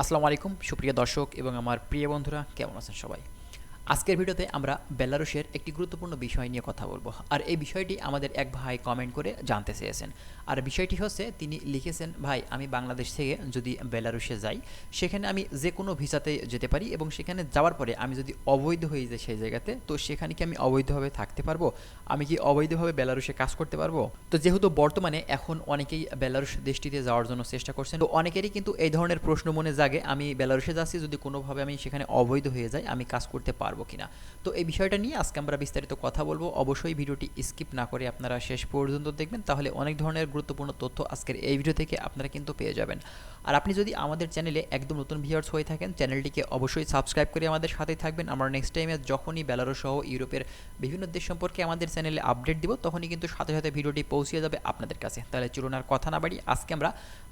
আসসালামু আলাইকুম সুপ্রিয় দর্শক এবং আমার প্রিয় বন্ধুরা কেমন আছেন সবাই? আজকের ভিডিওতে আমরা বেলারুশের একটি গুরুত্বপূর্ণ বিষয় নিয়ে কথা বলব। আর এই বিষয়টি আমাদের এক ভাই কমেন্ট করে জানতে চেয়েছেন। আর বিষয়টি হচ্ছে, তিনি লিখেছেন, ভাই, আমি বাংলাদেশ থেকে যদি বেলারুশে যাই, সেখানে আমি যে কোনো ভিসাতে যেতে পারি এবং সেখানে যাওয়ার পরে আমি যদি অবৈধ হয়ে যাই সেই জায়গাতে, তো সেখানে কি আমি অবৈধভাবে থাকতে পারব? আমি কি অবৈধভাবে বেলারুশে কাজ করতে পারব? তো যেহেতু বর্তমানে এখন অনেকেই বেলারুশ দেশটিতে যাওয়ার জন্য চেষ্টা করছেন, তো অনেকেরই কিন্তু এই ধরনের প্রশ্ন মনে জাগে, আমি বেলারুশে যাচ্ছি, যদি কোনোভাবে আমি সেখানে অবৈধ হয়ে যাই, আমি কাজ করতে পারব। কিনা। তো এই বিষয়টা নিয়ে আজকে আমরা বিস্তারিত কথা বলব। অবশ্যই ভিডিওটি স্কিপ না করে আপনারা শেষ পর্যন্ত দেখবেন, তাহলে অনেক ধরনের গুরুত্বপূর্ণ তথ্য আজকের এই ভিডিও থেকে আপনারা কিন্তু পেয়ে যাবেন। আর আপনি যদি আমাদের চ্যানেলে একদম নতুন ভিউয়ার্স হয়ে থাকেন, চ্যানেলটিকে অবশ্যই সাবস্ক্রাইব করে আমাদের সাথেই থাকবেন। আমরা নেক্সট টাইমে যখনই বেলারুস সহ ইউরোপের বিভিন্ন দেশ সম্পর্কে আমাদের চ্যানেলে আপডেট দিব, তখনই কিন্তু সাথে সাথে ভিডিওটি পৌঁছে যাবে আপনাদের কাছে। তাহলে চলুন আর কথা না বাড়ি আজকে আমরা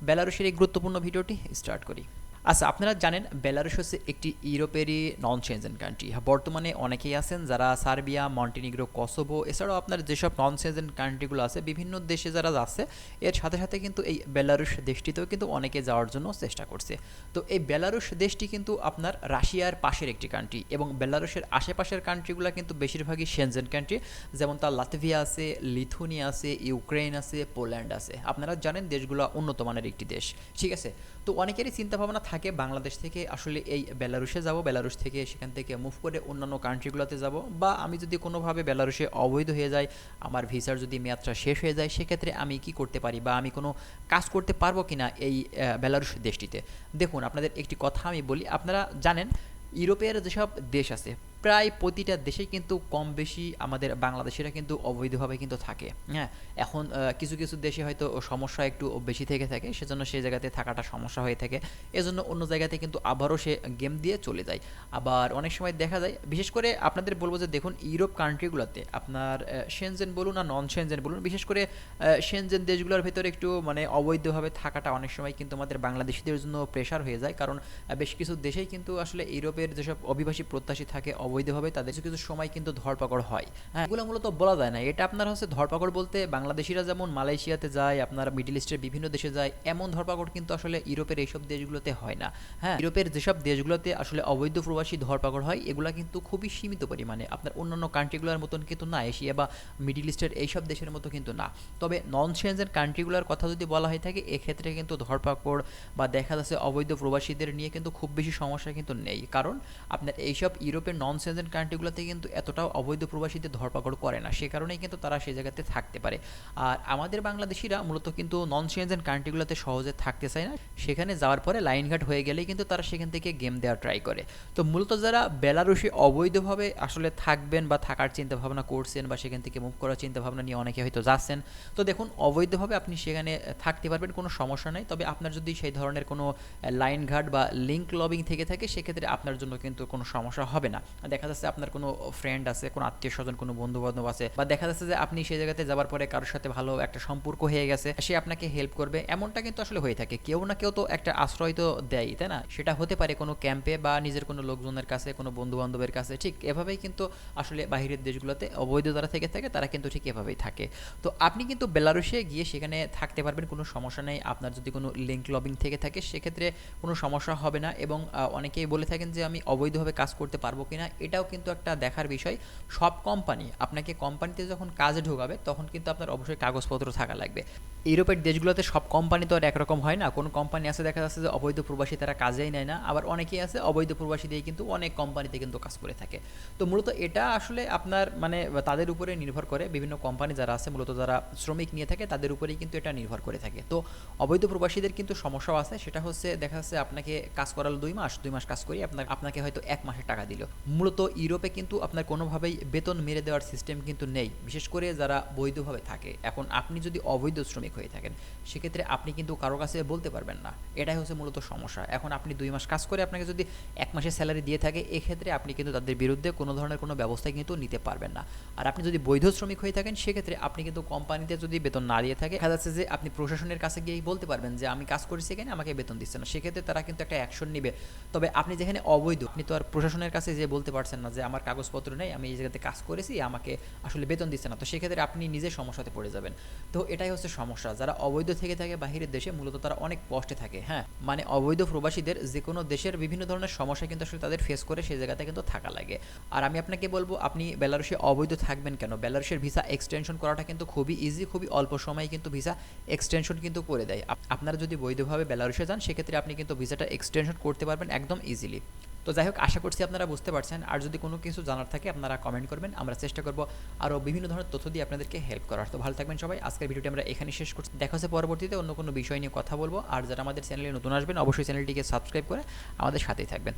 বেলারুসের এই গুরুত্বপূর্ণ ভিডিওটি স্টার্ট করি। আচ্ছা আপনারা জানেন বেলারুস হচ্ছে একটি ইউরোপেরই নন চেঞ্জেন কান্ট্রি বর্তমানে অনেকেই আছেন যারা সার্বিয়া, মন্টিনিগ্রো, কসোভো, এছাড়াও আপনার যেসব নন চেঞ্জেন কান্ট্রিগুলো আছে, বিভিন্ন দেশে যারা যাচ্ছে, এর সাথে সাথে কিন্তু এই বেলারুস দেশটিতেও কিন্তু অনেকে যাওয়ার জন্য চেষ্টা করছে। তো এই বেলারুস দেশটি কিন্তু আপনার রাশিয়ার পাশের একটি কান্ট্রি এবং বেলারুসের আশেপাশের কান্ট্রিগুলো কিন্তু বেশিরভাগই সেনজেন কান্ট্রি যেমন তার লাতভিয়া আছে, লিথুনিয়া আছে ইউক্রেন আছে, পোল্যান্ড আছে। আপনারা জানেন দেশগুলো উন্নত মানের একটি দেশ। ঠিক আছে? তো অনেকেরই চিন্তাভাবনা থাকে বাংলাদেশ থেকে, আসলে এই বেলারুশে যাব, বেলারুশ থেকে সেখান থেকে মুভ করে অন্যান্য কান্ট্রিগুলোতে যাব, বা আমি যদি কোনোভাবে বেলারুশে অবৈধ হয়ে যায় আমার ভিসার যদি মেয়াদটা শেষ হয়ে যায়, সেক্ষেত্রে আমি কি করতে পারি বা আমি কোনো কাজ করতে পারব কি না এই বেলারুশ দেশটিতে? দেখুন, আপনাদের একটি কথা আমি বলি, আপনারা জানেন, ইউরোপের যেসব দেশ আছে প্রায় প্রতিটা দেশে কিন্তু কম বেশি আমাদের বাংলাদেশিরা কিন্তু অবৈধভাবে কিন্তু থাকে হ্যাঁ? এখন কিছু কিছু দেশে হয়তো সমস্যা একটু বেশি থেকে থাকে, সেজন্য সেই জায়গাতে থাকাটা সমস্যা হয়ে থাকে। এজন্য অন্য জায়গাতে কিন্তু আবারও সে গেম দিয়ে চলে যায়। আবার অনেক সময় দেখা যায়, বিশেষ করে আপনাদের বলব যে দেখুন, ইউরোপ কান্ট্রিগুলোতে আপনার সেনজেন বলুন আর নন সেনজেন বলুন, বিশেষ করে সেনজেন দেশগুলোর ভেতরে একটু মানে অবৈধভাবে থাকাটা অনেক সময় কিন্তু আমাদের বাংলাদেশিদের জন্য প্রেশার হয়ে যায়। কারণ বেশ কিছু দেশেই কিন্তু আসলে ইউরোপের যেসব অভিবাসী প্রত্যাশী থাকে অবৈধভাবে তাদের কিছু সময় কিন্তু ধরপাকড় হয়। হ্যাঁ এগুলো মূলত বলা যায় না। এটা আপনার হচ্ছে ধরপাকড় বলতে বাংলাদেশিরা যেমন মালয়েশিয়াতে যায়, আপনার মিডিল ইস্টের বিভিন্ন দেশে যায়, এমন ধরপাকড় কিন্তু আসলে ইউরোপের এইসব দেশগুলোতে হয় না। হ্যাঁ ইউরোপের যেসব দেশগুলোতে আসলে অবৈধ প্রবাসী ধরপাকড় হয়, এগুলো কিন্তু খুবই সীমিত পরিমাণে। আপনার অন্যান্য কান্ট্রিগুলোর মতন কিন্তু না, এশিয়া বা মিডিল ইস্টের এইসব দেশের মতো কিন্তু না। তবে নন চেঞ্জের কান্ট্রিগুলোর কথা যদি বলা হয়ে থাকে, এক্ষেত্রে কিন্তু ধরপাকড় বা দেখা যাচ্ছে অবৈধ প্রবাসীদের নিয়ে কিন্তু খুব বেশি সমস্যা কিন্তু নেই। কারণ আপনার এইসব ইউরোপের নন সেনজেন কান্ট্রিগুলোতে কিন্তু এতটাও অবৈধ প্রবাসীদের ধরপাকড় করে না। সে কারণেই কিন্তু তারা সেই জায়গাতে থাকতে পারে। আর আমাদের বাংলাদেশিরা মূলত কিন্তু নন সেনজেন কান্ট্রিগুলোতে সহজে থাকতে চায় না। সেখানে যাওয়ার পরে লাইনঘাট হয়ে গেলেই কিন্তু তারা সেখান থেকে গেম দেওয়ার ট্রাই করে। তো মূলত যারা বেলারুশে অবৈধভাবে আসলে থাকবেন বা থাকার চিন্তা ভাবনা করছেন বা সেখান থেকে মুভ করার চিন্তা ভাবনা নিয়ে অনেকে হয়তো যাচ্ছেন, তো দেখুন, অবৈধভাবে আপনি সেখানে থাকতে পারবেন, কোনো সমস্যা নেই। তবে আপনার যদি সেই ধরনের কোনো লাইনঘাট বা লিঙ্ক লবিং থেকে থাকে, সেক্ষেত্রে আপনার জন্য কিন্তু কোনো সমস্যা হবে না। দেখা যাচ্ছে আপনার কোনো ফ্রেন্ড আছে, কোনো আত্মীয় স্বজন, কোনো বন্ধু বান্ধব আছে, বা দেখা যাচ্ছে যে আপনি সেই জায়গাতে যাওয়ার পরে কারোর সাথে ভালো একটা সম্পর্ক হয়ে গেছে, সে আপনাকে হেল্প করবে, এমনটা কিন্তু আসলে হয়ে থাকে। কেউ না কেউ তো একটা আশ্রয় তো দেয় তাই না? সেটা হতে পারে কোনো ক্যাম্পে বা নিজের কোনো লোকজনের কাছে, কোনো বন্ধু বান্ধবের কাছে, ঠিক এভাবেই কিন্তু আসলে বাহিরের দেশগুলোতে অবৈধ যারা থেকে থাকে, তারা কিন্তু ঠিক এভাবেই থাকে। তো আপনি কিন্তু বেলারুশে গিয়ে সেখানে থাকতে পারবেন, কোনো সমস্যা নেই। আপনার যদি কোনো লিঙ্ক লবিং থেকে থাকে, সেক্ষেত্রে কোনো সমস্যা হবে না এবং অনেকেই বলে থাকেন যে আমি অবৈধভাবে কাজ করতে পারব কিনা এটাও কিন্তু একটা দেখার বিষয়। সব কোম্পানি আপনাকে কোম্পানিতে যখন কাজে ঢোকাবে, তখন কিন্তু আপনার অবশ্যই কাগজপত্র থাকা লাগবে। ইউরোপের দেশগুলোতে সব কোম্পানি তো আর একরকম হয় না। কোনো কোম্পানি আছে, দেখা যাচ্ছে যে অবৈধ প্রবাসী তারা কাজেই নেয় না। আবার অনেকেই আছে, অবৈধ প্রবাসী দিয়ে কিন্তু অনেক কোম্পানিতে কিন্তু কাজ করে থাকে। তো মূলত এটা আসলে আপনার মানে তাদের উপরে নির্ভর করে। বিভিন্ন কোম্পানি যারা আছে, মূলত যারা শ্রমিক নিয়ে থাকে, তাদের উপরেই কিন্তু এটা নির্ভর করে থাকে। তো অবৈধ প্রবাসীদের কিন্তু সমস্যাও আছে। সেটা হচ্ছে, দেখা যাচ্ছে আপনাকে কাজ করালো দুই মাস দুই মাস কাজ করি আপনার, আপনাকে হয়তো এক মাসের টাকা দিল। মূলত ইউরোপে কিন্তু আপনার কোনোভাবেই বেতন মেরে দেওয়ার সিস্টেম কিন্তু নেই। বিশেষ করে যারা বৈধভাবে থাকে। এখন আপনি যদি অবৈধ শ্রমিক হয়ে থাকেন, সেক্ষেত্রে আপনি কিন্তু কারও কাছে বলতে পারবেন না। এটাই হচ্ছে মূলত সমস্যা। এখন আপনি দুই মাস কাজ করে আপনাকে যদি এক মাসের স্যালারি দিয়ে থাকে, এক্ষেত্রে আপনি কিন্তু তাদের বিরুদ্ধে কোনো ধরনের কোনো ব্যবস্থা কিন্তু নিতে পারবেন না। আর আপনি যদি বৈধ শ্রমিক হয়ে থাকেন, সেক্ষেত্রে আপনি কিন্তু কোম্পানিতে যদি বেতন না দিয়ে থাকে, দেখা যাচ্ছে যে আপনি প্রশাসনের কাছে গিয়েই বলতে পারবেন যে, আমি কাজ করেছি এখানে, আমাকে বেতন দিচ্ছে না। সেক্ষেত্রে তারা কিন্তু একটা অ্যাকশন নিবে। তবে আপনি যেখানে অবৈধ, আপনি তো আর প্রশাসনের কাছে যে বলতে পারছেন না যে আমার কাগজপত্র নেই, আমি এই জায়গাতে কাজ করেছি, আমাকে আসলে বেতন দিচ্ছে না। তো সেক্ষেত্রে আপনি নিজে সমস্যাতে পড়ে যাবেন। তো এটাই হচ্ছে সমস্যা। যারা অবৈধ থেকে থাকে বাহিরের দেশে, মূলত তারা অনেক কষ্টে থাকে হ্যাঁ? মানে অবৈধ প্রবাসীদের যে কোনো দেশের বিভিন্ন ধরনের সমস্যা কিন্তু আসলে তাদের ফেস করে সেই জায়গাতে কিন্তু থাকা লাগে। আর আমি আপনাকে বলব, আপনি বেলারুশে অবৈধ থাকবেন কেন? বেলারুশের ভিসা এক্সটেনশন করাটা কিন্তু খুবই ইজি খুবই অল্প সময়ে কিন্তু ভিসা এক্সটেনশন কিন্তু করে দেয়। আপনারা যদি বৈধভাবে বেলারুশে যান, সেক্ষেত্রে আপনি কিন্তু ভিসাটা এক্সটেনশন করতে পারবেন একদম ইজিলি তো যাই হোক, আশা করছি আপনারা বুঝতে পারছেন। আর যদি কোনো কিছু জানার থাকে, আপনারা কমেন্ট করবেন। আমরা চেষ্টা করব আরও বিভিন্ন ধরনের তথ্য দিয়ে আপনাদেরকে হেল্প করার। তো ভালো থাকবেন সবাই। আজকের ভিডিওটি আমরা এখানে শেষ করছি। দেখা হচ্ছে পরবর্তীতে অন্য কোনো বিষয় নিয়ে কথা বলব। আর যারা আমাদের চ্যানেলে নতুন আসবেন, অবশ্যই চ্যানেলটিকে সাবস্ক্রাইব করে আমাদের সাথেই থাকবেন।